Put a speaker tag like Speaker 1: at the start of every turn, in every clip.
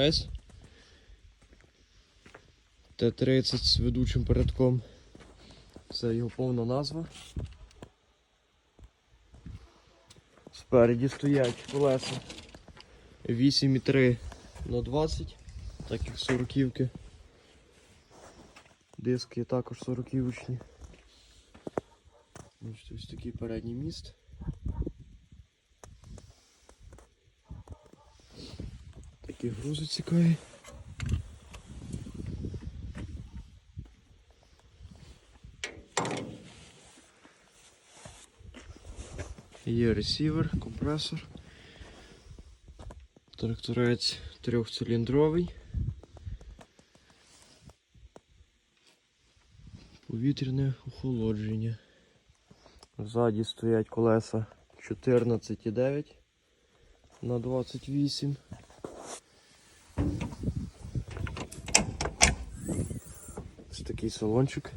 Speaker 1: С. Т-30 з ведучим передком. Це його повна назва. Спереді стоять колеса 8,3 на 20, так як 40-ки. Диски також 40-річні. Бачите, ось такий передній міст. Такі грузи цікаві. Є ресівер, компресор. Тракторець трьохциліндровий. Повітряне охолодження. Ззаді стоять колеса 14,9 на 28. Такий салончик.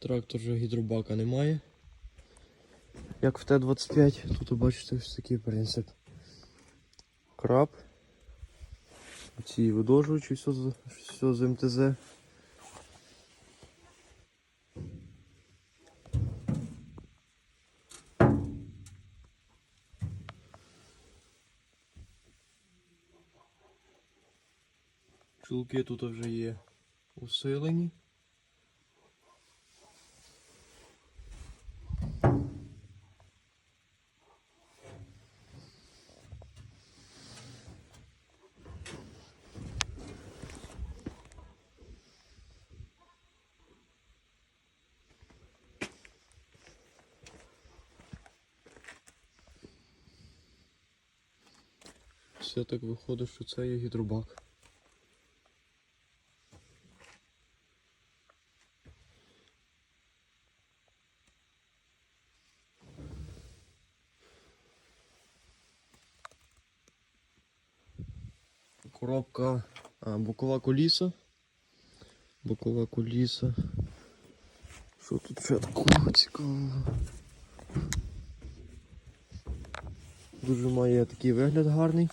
Speaker 1: Трактор вже гідробака немає. Як в Т-25, тут бачите ось такий принцип. Краб. Ці видовжувачі, все, все з МТЗ. Чулки тут вже є усилені. Все так виходить, що це є гідробак. Коробка, а, бокова коліса. Бокова коліса. Що тут ще такого цікавого? Дуже має такий вигляд гарний.